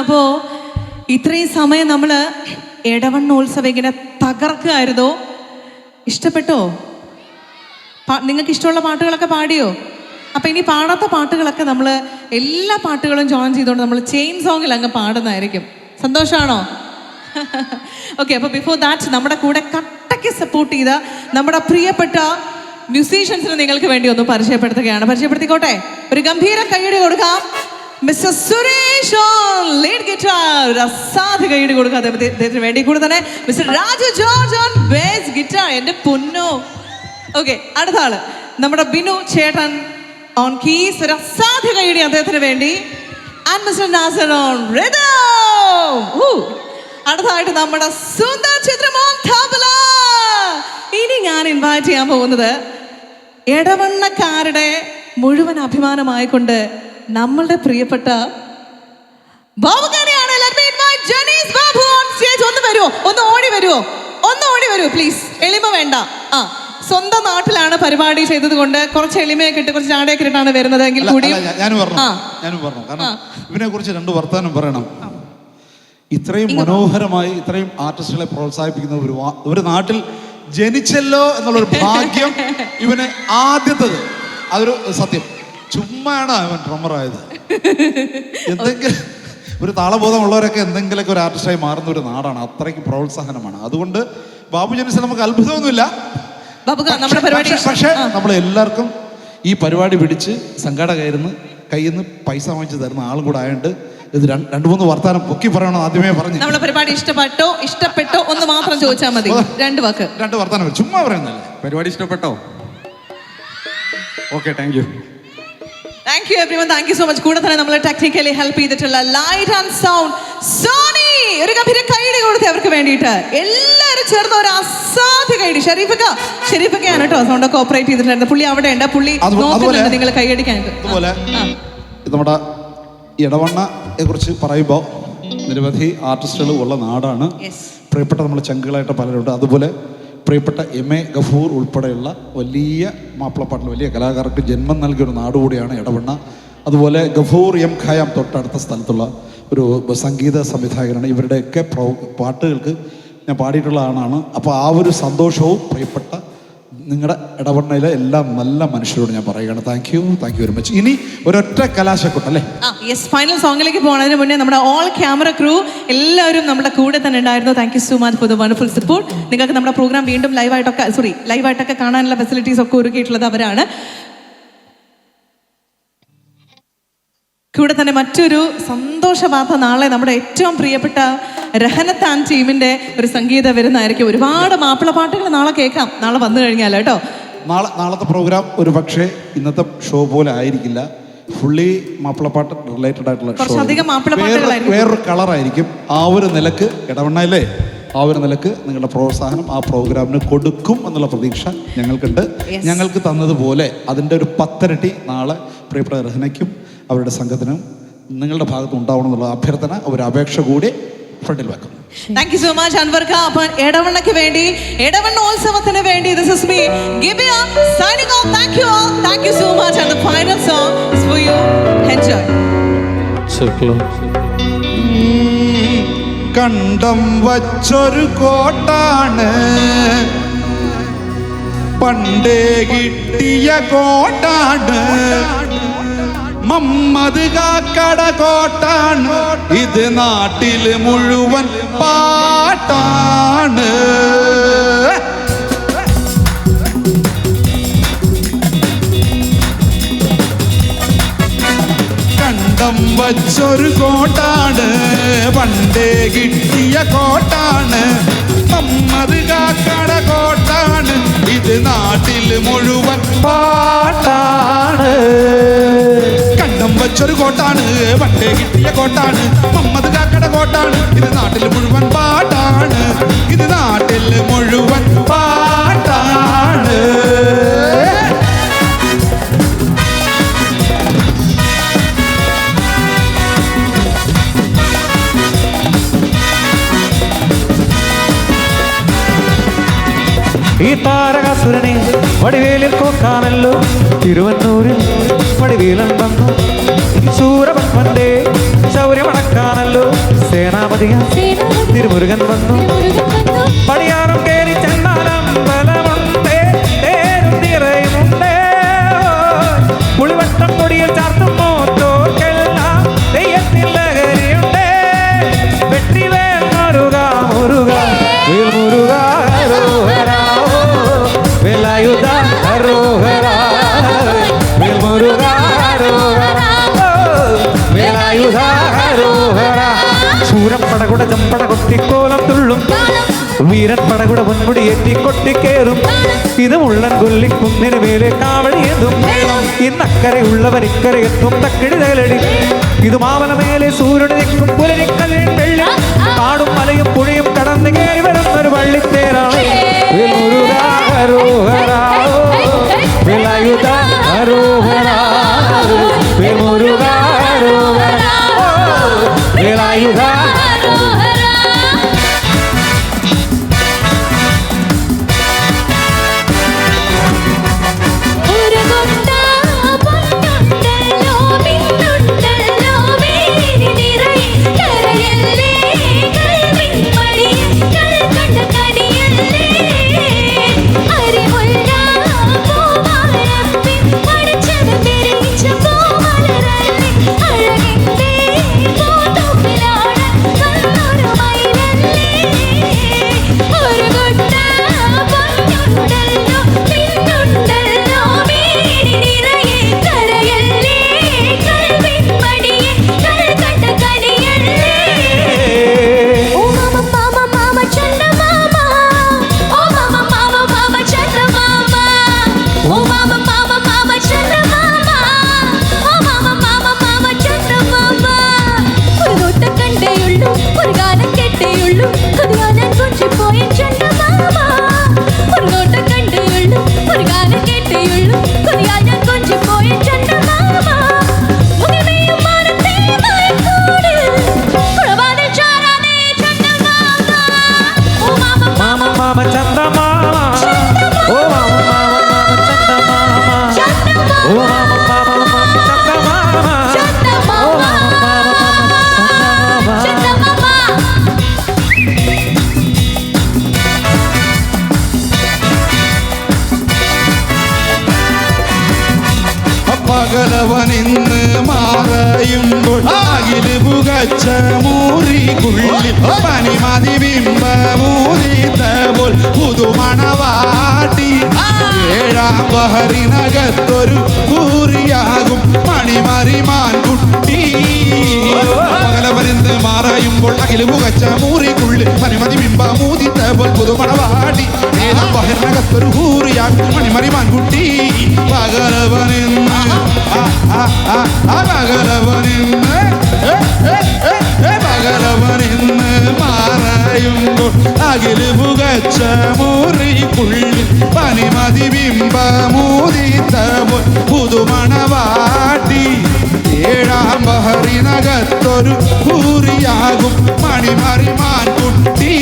അപ്പോ ഇത്രയും സമയം നമ്മൾ എടവണ്ണോത്സവം ഇങ്ങനെ തകർക്കുകയായിരുന്നോ ഇഷ്ടപ്പെട്ടോ? നിങ്ങൾക്ക് ഇഷ്ടമുള്ള പാട്ടുകളൊക്കെ പാടിയോ? അപ്പൊ ഇനി പാടാത്ത പാട്ടുകളൊക്കെ നമ്മൾ എല്ലാ പാട്ടുകളും ജോയിൻ ചെയ്തുകൊണ്ട് നമ്മൾ ചെയിൻ സോങ്ങിൽ അങ്ങ് പാടുന്നതായിരിക്കും. സന്തോഷമാണോ ഓക്കെ അപ്പൊ ബിഫോർ ദാറ്റ് നമ്മുടെ കൂടെ കട്ടയ്ക്ക് സപ്പോർട്ട് ചെയ്ത നമ്മുടെ പ്രിയപ്പെട്ട മ്യൂസീഷ്യൻസിനെ നിങ്ങൾക്ക് വേണ്ടി ഒന്ന് പരിചയപ്പെടുത്തുകയാണ്. പരിചയപ്പെടുത്തിക്കോട്ടെ? ഒരു ഗംഭീരം കൈയടി കൊടുക്കാം. മിസ്റ്റർ സുരേഷ് ലീഡ് ഗിറ്റാർ അസാധ്യ കൈയടി കൊടുക്കുക അദ്ദേഹത്തെ- അദ്ദേഹത്തിന് വേണ്ടി. കൂടെ തന്നെ mister Raju George on bass guitar എന്റെ പൊന്നോ. ഓക്കെ അടുത്ത ആൾ. നമ്മുടെ ബിനു ചേട്ടൻ ഓൺ കീസ് ഒരു അസാധ്യ കൈയടി അദ്ദേഹത്തിന് വേണ്ടി. ആൻഡ് മിസ്റ്റർ നാസർ ഓൺ അടുത്തതായിട്ട് നമ്മുടെ സുന്ദർ ചിത്രമോൻ തബല ഇനി ഞാൻ ഇൻവൈറ്റ് ചെയ്യാൻ പോകുന്നത് എടവണ്ണക്കാരുടെ മുഴുവൻ അഭിമാനമായിക്കൊണ്ട് നമ്മളുടെ പ്രിയപ്പെട്ട ബാബുക്കാരെയാണ് ജനീസ് ബാബു ഓൺ സ്റ്റേജ് ഒന്ന് വരുമോ ഒന്ന് ഓടി വരുമോ ഒന്ന് ഓടി വരുമോ പ്ലീസ് എളിമ വേണ്ട. ആ സ്വന്തം നാട്ടിലാണ് പരിപാടി ചെയ്തത് കൊണ്ട് കുറച്ച് എളിമയൊക്കെ ഇട്ട് കുറച്ച് ചാടയൊക്കെ ഇട്ടാണ് വരുന്നത് എങ്കിൽ കൂടി ഞാനും പറഞ്ഞു. ഞാനും പറഞ്ഞു കാരണം ഇവനെ കുറിച്ച് രണ്ട് വർത്താനം പറയണം. ഇത്രയും മനോഹരമായി ഇത്രയും ആർട്ടിസ്റ്റുകളെ പ്രോത്സാഹിപ്പിക്കുന്ന ഒരു ഒരു നാട്ടിൽ ജനിച്ചല്ലോ എന്നുള്ളൊരു ഭാഗ്യം ഇവന് ആദ്യത്തത്. അതൊരു സത്യം. ചുമ്മാണ് അവൻ ഡ്രമ്മറായത് എന്തെങ്കിലും ഒരു താളബോധമുള്ളവരൊക്കെ എന്തെങ്കിലുമൊക്കെ ഒരു ആർട്ടിസ്റ്റായി മാറുന്ന ഒരു നാടാണ്. അത്രയ്ക്ക് പ്രോത്സാഹനമാണ്. അതുകൊണ്ട് ബാബു ജനിച്ച് നമുക്ക് അത്ഭുതമൊന്നുമില്ല. പക്ഷേ- നമ്മൾ എല്ലാവർക്കും ഈ പരിപാടി പിടിച്ച് സംഘാടകരുന്ന് കയ്യിൽ നിന്ന് പൈസ വാങ്ങിച്ച് തരുന്ന ആളും കൂടെ ആയതുകൊണ്ട് ഇത് രണ്ട് രണ്ട് മൂന്ന് വർത്താനം പൊക്കി പറയണം ആദ്യമേ പറഞ്ഞു. നമ്മളെ പരിപാടി ഇഷ്ടപ്പെട്ടോ ഇഷ്ടപ്പെട്ടോ ഒന്ന് മാത്രം ചോദിച്ചാൽ മതി. രണ്ട് വാക്ക്. രണ്ട് വർത്താനം ചുമ്മാ പറയുന്നല്ലേ പരിപാടി ഇഷ്ടപ്പെട്ടോ? Okay thank you thank you everyone thank you so much കൂടെ തന്നെ നമ്മൾ ടെക്നിക്കലി ഹെൽപ്പ് ചെയ്തിട്ടുള്ള ലൈറ്റ് ആൻഡ് സൗണ്ട് സോണി ഒരു ഗംഭീര കൈഡി കൊടുത്തേ അവർക്ക് വേണ്ടിയിട്ട് എല്ലാവരും ചേർന്ന് ഒരു അസാധ്യ കൈഡി ഷെരീഫക്ക ഷെരീഫക്കയാണ് കേട്ടോ സൗണ്ട് ഒക്കെ ഓപ്പറേറ്റ് ചെയ്തിട്ടുണ്ടായിരുന്നത്. പുള്ളി അവിടെ ഉണ്ട്. പുള്ളി നോക്കുന്നുണ്ട്. നിങ്ങൾ കൈയടിക്കാനായിട്ട് അതുപോലെ. നമ്മുടെ ഇടവണ്ണയെ കുറിച്ച് പറയുമ്പോൾ നിരവധി ആർട്ടിസ്റ്റുകൾ ഉള്ള നാടാണ്. പ്രിയപ്പെട്ട നമ്മൾ ചങ്കുകളായിട്ട് പലരുണ്ട്. അതുപോലെ പ്രിയപ്പെട്ട എം എ ഗഫൂർ ഉൾപ്പെടെയുള്ള വലിയ മാപ്പിളപ്പാട്ടിൽ വലിയ കലാകാരർക്ക് ജന്മം നൽകിയ ഒരു നാട് കൂടിയാണ് ഇടവണ്ണ അതുപോലെ ഗഫൂർ എം ഖയാം തൊട്ടടുത്ത സ്ഥലത്തുള്ള ഒരു സംഗീത സംവിധായകനാണ്. ഇവരുടെയൊക്കെ പ്രോ പാട്ടുകൾക്ക് ഞാൻ പാടിയിട്ടുള്ള ആളാണ്. അപ്പോൾ ആ ഒരു സന്തോഷവും പ്രിയപ്പെട്ട നിങ്ങളുടെ ഇടവണ്ണയിലെ എല്ലാ നല്ല മനുഷ്യരോട് ഞാൻ പറയുകയാണ്. Thank you thank you very much ഇനി ഒരൊറ്റ കലാശക്കൊട്ട് അല്ലേ? ആ യെസ് ഫൈനൽ സോങ്ങിലേക്ക് പോകുന്നതിന് മുന്നേ നമ്മുടെ ഓൾ ക്യാമറ ക്രൂ എല്ലാവരും നമ്മുടെ കൂടെ തന്നെ ഉണ്ടായിരുന്നു. Thank you so much for the wonderful support നിങ്ങൾക്ക് നമ്മുടെ പ്രോഗ്രാം വീണ്ടും ലൈവായിട്ടൊക്കെ സോറി ലൈവായിട്ടൊക്കെ കാണാനുള്ള ഫെസിലിറ്റീസ് ഒക്കെ ഒരുക്കിയിട്ടുള്ളത് അവരാണ്. കൂടെ തന്നെ മറ്റൊരു സന്തോഷവാർത്ത നാളെ നമ്മുടെ ഏറ്റവും പ്രിയപ്പെട്ട രഹനത്താൻ ടീമിന്റെ ഒരു സംഗീതം വരുന്നതായിരിക്കും. ഒരുപാട് മാപ്പിള പാട്ടുകൾ നാളെ കേൾക്കാം. നാളെ വന്നു കഴിഞ്ഞാൽ കേട്ടോ? നാളെ നാളത്തെ പ്രോഗ്രാം ഒരു പക്ഷേ ഇന്നത്തെ ഷോ പോലെ ആയിരിക്കില്ല. ഫുള്ളി മാപ്പിളപ്പാട്ട് റിലേറ്റഡ് ആയിട്ടുള്ള. വേറൊരു കളറായിരിക്കും ആ ഒരു നിലയ്ക്ക് ഇടവണ്ണയിലെ ആ ഒരു നിലയ്ക്ക് നിങ്ങളുടെ പ്രോത്സാഹനം ആ പ്രോഗ്രാമിന് കൊടുക്കും എന്നുള്ള പ്രതീക്ഷ ഞങ്ങൾക്കുണ്ട്. ഞങ്ങൾക്ക് തന്നതുപോലെ അതിന്റെ ഒരു പത്തരട്ടി നാളെ പ്രിയപ്പെട്ട രഹനയ്ക്കും അവരുടെ സംഘത്തിനും നിങ്ങളുടെ ഭാഗത്ത് ഉണ്ടാവണം എന്നുള്ള അഭ്യർത്ഥന ഒരു അപേക്ഷ കൂടി ഫ്രണ്ടിൽ വെക്കുന്നു. താങ്ക് യു സോ മച്ച് അൻവർക്ക. അപ്പൊ എടവണ്ണയ്ക്ക് വേണ്ടി എടവണ്ണോത്സവത്തിന് വേണ്ടി this is me Gibiya signing off thank you all thank you so much and the final song is for you enjoy കണ്ടം വച്ചൊരു കോട്ടാണ്. പണ്ടേ കിട്ടിയ കോട്ടാണ്. മമ്മദ് കാക്കട കോട്ടാണ്. ഇത് നാട്ടിൽ മുഴുവൻ പാട്ടാണ്. കണ്ടം വച്ചൊരു കോട്ടാണ്. പണ്ടേ കിട്ടിയ കോട്ടാണ്. മമ്മത് കാക്കട കോട്ടാണ്. ഇത് നാട്ടിൽ മുഴുവൻ പാട്ടാണ്. കണ്ടം വെച്ചൊരു കോട്ടാണ്. പണ്ടേ കിട്ടിയ കോട്ടാണ്. മമ്മത് കാക്കട കോട്ടാണ്. ഇത് നാട്ടിൽ മുഴുവൻ പാട്ടാണ്. ഇത് തിരുമുരുകൻ വന്നു. പടകുട പൊൻമുടി എത്തി കൊട്ടിക്കേറും ഇത് മുള്ളൻ കൊല്ലിക്കുന്നിന് മേലെ കാവടിയെന്നും ഇന്നക്കരെ ഉള്ളവർ ഇക്കരെ എത്തും തക്കിടി തകലടി ഇത് മാവന മേലെ സൂര്യന് നിൽക്കും പുലരിക്കല്ലിൻ വെള്ളി. കാടും മലയും പുഴയും കടന്നു കയറി വരുന്നൊരു വള്ളിത്തേരാണ്. വേൽമുരുകാ പകലവനിന്ന് മാറയുമ്പോൾ ആകിൽ പുകച്ച മൂറി കുള്ളി പനിമതി ബിംബ മൂരിത്തപോൽ പുതുമണവാട്ടി. ഏഴാം ബഹറിനകത്തൊരു കൂറിയാകും മണിമറിമാൻ കുട്ടി. പകലവനിന്ന് മാറയുമ്പോൾ അകിൽ പുകച്ച മൂറിക്കുള്ളിൽ പനിമതി ബിംബ മൂതിത്തപോൽ പുതുമണവാട്ടി. ഏഴാം ബഹറിനകത്തൊരു കൂറിയാകും മണിമറിമാൻ കുട്ടി. ആ പകലവനിന്ന് ഏ, ഏ, ഏ, ഏ, പകലവനിന്ന് മാറയുമ്പോൾ അകിൽ പുകച്ച മുറിക്കുള്ളിൽ പനിമതി ബിംബ മൂതിത്തപോൽ പുതുമണവാട്ടി ഏഴാം ബഹറിനകത്തൊരു കൂറിയാകും മണിമറിമാൻ കുട്ടി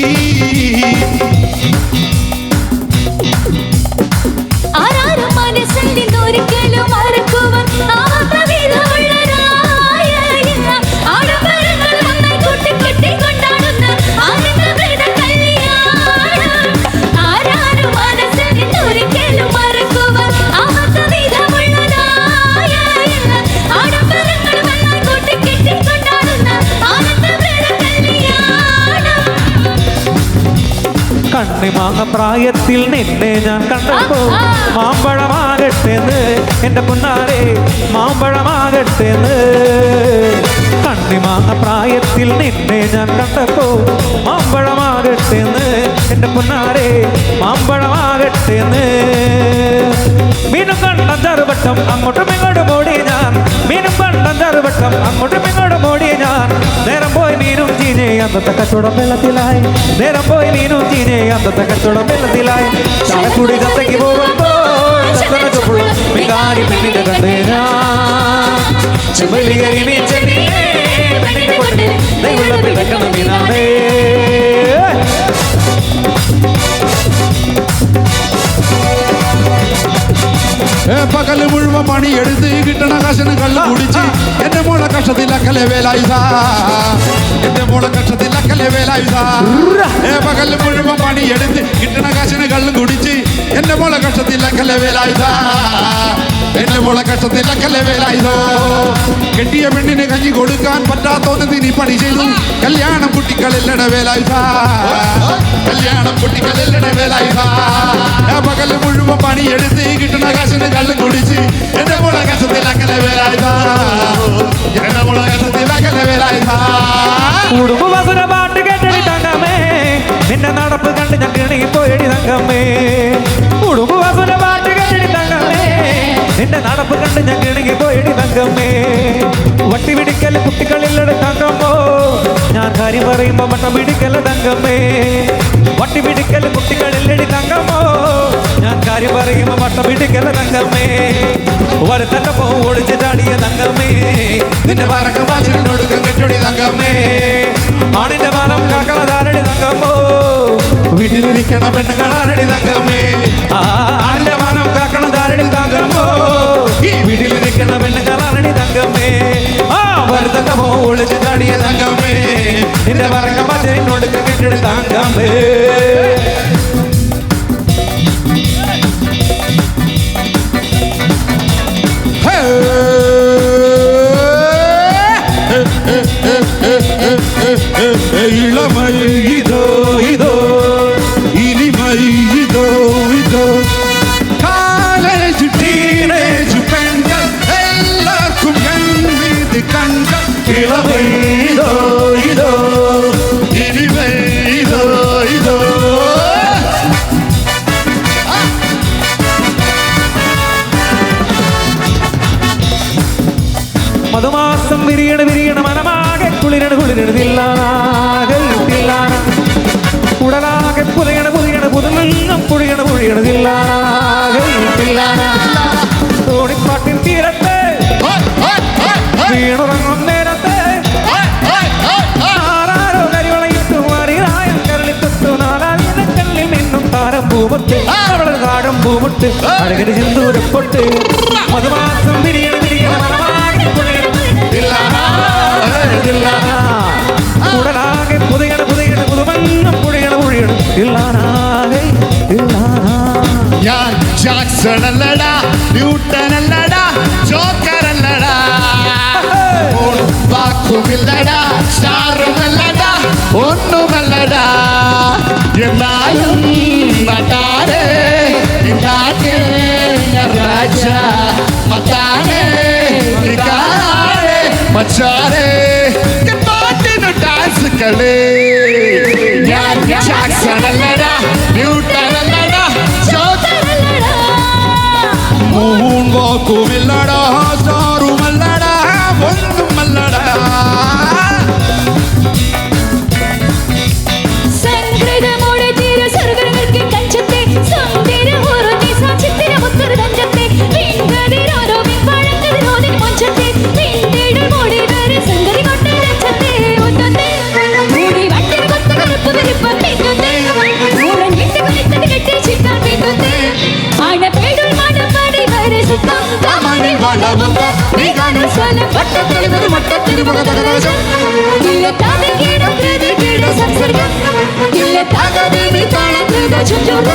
പ്രായത്തിൽ നിന്നെ ഞാൻ കണ്ടപ്പോ മാമ്പഴമാകട്ടെന്ന് എന്റെ പൊന്നാരെ മാമ്പഴമാകട്ടെന്ന്. കണ്ണിമാങ്ങ പ്രായത്തിൽ നിന്നെ ഞാൻ കണ്ടപ്പോ മാമ്പഴമാകട്ടെന്ന്. എന്റെ പൊന്നാരെ മാമ്പഴമാകട്ടെന്ന്. മീനും കണ്ടം ചെറുവട്ടം അങ്ങോട്ടും ഇങ്ങോട്ടും ഓടി ഞാൻ. മീനും കണ്ടം ചെറുവട്ടം അങ്ങോട്ടും ഇങ്ങോട്ടും ഓടി ഞാൻ. നേരം പോയി മീനും ചീനെ അന്നത്തെ കച്ചവടം വെള്ളത്തിലായി. നേരം പോയി മീനും ചീനെ അന്നത്തെ കച്ചവടം വെള്ളത്തിലായി. ചാലക്കുടി ചത്തയ്ക്ക് പോകുമ്പോൾ ചുമലി മികാരി പെണ്ണിനെ ഏ, പകൽ മുഴുവൻ പണി എടുത്ത് കിട്ടണ കാശിന് കള്ളു കുടിച്ച് എന്റെ മോളെ കഷ്ട കക്ഷത്തിലക്കലെ വേലായുധ. എന്റെ മോളെ കക്ഷത്തിലക്കലെ വേലായുധ. ഏ പകൽ മുഴുവൻ പണിയെടുത്ത് കിട്ടണ കാശിന് കള്ളും കുടിച്ച് എന്റെ മോളെ കക്ഷത്തിലക്കലെ വേലായുധ. എന്റെ മോളെ കഷ്ടത്തിലക്കല്ലേ വേലായുധോ? കെട്ടിയ പെണ്ണിന് കഞ്ഞി കൊടുക്കാൻ പറ്റാത്തോന്ന് നീ പണി ചെയ്തു. കല്യാണം കുട്ടികളില്ലട വേലായുധ. കല്യാണം കുട്ടികളില്ലട വേലായുധ. ആ പകൽ മുഴുവൻ പണിയെടുത്ത് കിട്ടുന്ന കാശിന് കള്ളും കുടിച്ച് എന്റെ മോളെ കഷ്ടത്തിലക്കല്ലേ വേലായുധ. എന്റെ മോളെ കഷ്ടത്തിലക്കല്ലേ വേലായുധ. കുടുംബവാസന പാട്ട് കേട്ടടി തങ്കമ്മേ. നിന്നെ നടപ്പ് കണ്ട് കിണങ്ങി പോയടി തങ്കമ്മേ. കുടുംബവാസന നിന്റെ നടപ്പ് കണ്ട് ഞാൻ കിണങ്ങി പോയിടി തങ്കമ്മേ. വട്ടി പിടിക്കൽ കുട്ടികളില്ലട തങ്കമ്മോ ഞാൻ കാര്യം പറയുമ്പോ വട്ടം പിടിക്കല തങ്കമ്മേ. വട്ടി പിടിക്കൽ കുട്ടികളില്ലടി തങ്കമ്മോ ഞാൻ കാര്യം പറയുമ്പോ വട്ടം പിടിക്കല തങ്കമ്മേ. വരുത്തന്റെ പോ ഒളിച്ച് ചാടിയ തങ്കമ്മേ. നിന്റെ പറക്കം വാച്ചിനോടുക്കം കെട്ടൊടി തങ്കമ്മേ. ആണിന്റെ മനം കാക്കളതാരടി തങ്കമ്മോ. വീട്ടിലിരിക്കണം പെണ്ണുകളാരടി തങ്കമ്മേ. ആണിന്റെ മനം കാക്കണതാരടി തങ്കമ്മോ. വരുത്തന്റെ പോ ഒളിച്ച് ചാടിയ തങ്കമ്മേ നിന്റെ പറക്കം വാച്ചിനോടുക്കം കെട്ടൊടി തങ്കമ്മേ ഇളമൈ ഇളമൈ ഇതോ ഇതോ ഇതോ മധുമാസം വിരിയണ വിരിയണ മനമാകെ കുളിരണ കുളിരണ തില്ലാനാകെ തില്ലാന. ഉടലാകെ പുലയണ പുതിയണ പുതുമെങ്ങും പുഴിയണ പുഴിയണ തില്ലാനാകെ തില്ലാന. തോണിപ്പാട്ടിൻ തീരത്തെ വീണുറങ്ങും പൂമുട്ട് കാടും പൂമുട്ട് അഴകന് സിന്ദൂരപ്പൊട്ട് മധുമാസം തിരിയണം ഉടലാകെ പുതിയണ. പുതിയണ പുതുമണ്ണം പുഴിയണ പുഴിയണ ഇല്ലാനാകെ ഇല്ലാനാ ഞാൻ ജാക്സൺ അല്ലടാ ന്യൂട്ടൻ അല്ലടാ ജോക്കർ അല്ലടാ വാക്കുമില്ലടാ സ്റ്റാറുമല്ലടാ ഒന്നുമല്ലടാ. എന്നാലും জানে ಶ್ರೀಗಾನೇಶ್ವರನ ಪಟ್ಟ ತಿಳಿದು ಮಟ್ಟ ತಿರುಮುಗ ತಗದೇಶ ಇಲ್ಲ ತಾದ ಕೀಡ ಪ್ರೀತಿ ಕೀಡ ಸಂಸರ್ಗ ಇಲ್ಲ ತಾದ ದೇವಿ ತಾಳ ಪ್ರೀತ ಚುಚ್ಚುಗ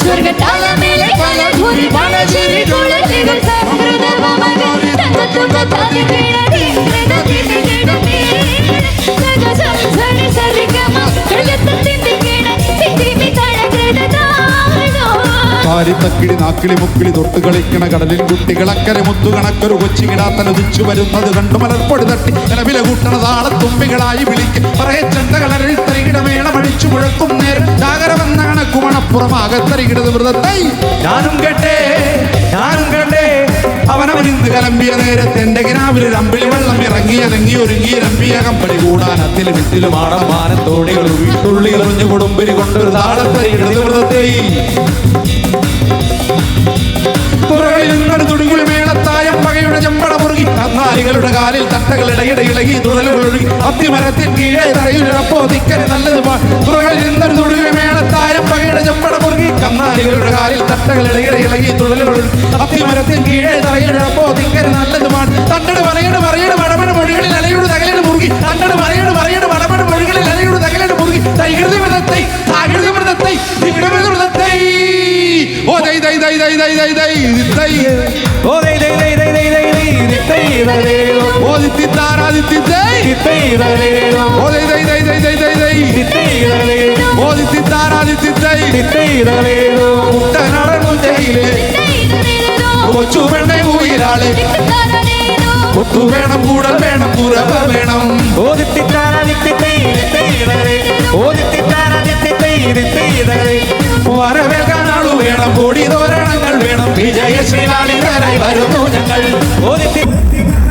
ಸ್ವರ್ಗ ತಾಳ ಮೇಲೆ ಕಾಲ ಘೋರಿ ಬಾಣ ಶಿರಿ ಗೋಳ ಕೀಡ ಸಹೃದ ಮಮಗ ತಂಗ ತುಂಗ ತಾದ ಕೀಡ ಕೀಡ ಕೀಡ ಕೀಡ ಕೀಡ ಕೀಡ ಕೀಡ ಕೀಡ ಕೀಡ കാരിത്തക്കിളി നാക്കിളി മുക്കിളി തൊട്ട് കളിക്കണ കടലിൽ കുട്ടികളക്കരെ മുത്തുകണക്കൊരു കൊച്ചികിടാത്തനുദിച്ചു വരുന്നത് കണ്ടു മലർപ്പൊടി തട്ടി. നിലവിലെ കൂട്ടണ താളത്തുമ്പികളായി വിളിക്കും. പറയെ ചെണ്ടകളരിൽ തരികിടമേളം അഴിച്ചു മുഴക്കും നേരം. ജാഗരമെന്ന കണക്കുമണപ്പുറമാകത്തരികിടത് മൃതത്തൈ ഞാനും കേട്ടേ ഞാനും കേട്ടേ. അവനവനിന്ന് കലമ്പിയ നേരത്തെ എന്റെ കിനാവിൽ രമ്പിൽ വെള്ളം ഇറങ്ങി അനങ്ങി ഒരുങ്ങി രമ്പിയ കമ്പടി കൂടാൻ അത്തിലും വിത്തിലും ആടം മാനത്തോടികളും തുള്ളി എറിഞ്ഞു കൊടുമ്പിരി കൊണ്ടൊരു താളത്തരികിടത് മൃതത്തൈ തുടികുളി മേളത്തായം പകയുടെ ചെമ്പട മുറുകി. കന്നാലികളുടെ കാലിൽ തട്ടകൾ ഇടയിടെ ഇളകി തുഴലുകൾ ഒഴുകി. അത്തിമരത്തിൻ കീഴെ തറയിലപ്പോ തിക്കരി നല്ലത് തുറകളിൽ നിന്നൊരു തുടികുളി മേളത്തായം പകയുടെ ചെമ്പട മുറുകി. കന്നാലികളുടെ കാലിൽ തട്ടകൾ ഇളകി ഇളകി തുഴലുകൾ അത്തിമരത്തിൽ കീഴേ തറയിടപ്പോ തിങ്കര നല്ലതുമാണ് തണ്ടട് പറയട് പറയട് മടമട മൊഴികളിൽ അലയുടെ ഓ ദൈ ദൈ ദൈ ദൈ ദൈ ദൈ ദൈ ദിത്തൈ ഓ ദൈ ദൈ ദൈ ദൈ ദൈ ദൈ ദൈ ദിത്തൈ ദരേരോ ഓ ദിത്തിത്താരാദിത്തിത്തൈ ദിത്തൈ ദരേരോ ഓ ദൈ ദൈ ദൈ ദൈ ദൈ ദൈ ദൈ ദിത്തൈ ദരേരോ ഓ ദിത്തിത്താരാദിത്തിത്തൈ ദിത്തൈ ദരേരോ മുട്ടനടന്നു ജയിൽ കൊച്ചു ഉയരാൾ വേണം കൂടൽ വേണം. കുറവ വേണം വരവേൽക്കാൻ ആളു വേണം കോടി തോരണങ്ങൾ വേണം. വിജയശ്രീലാളിതരായി വരുന്നു ഞങ്ങൾ.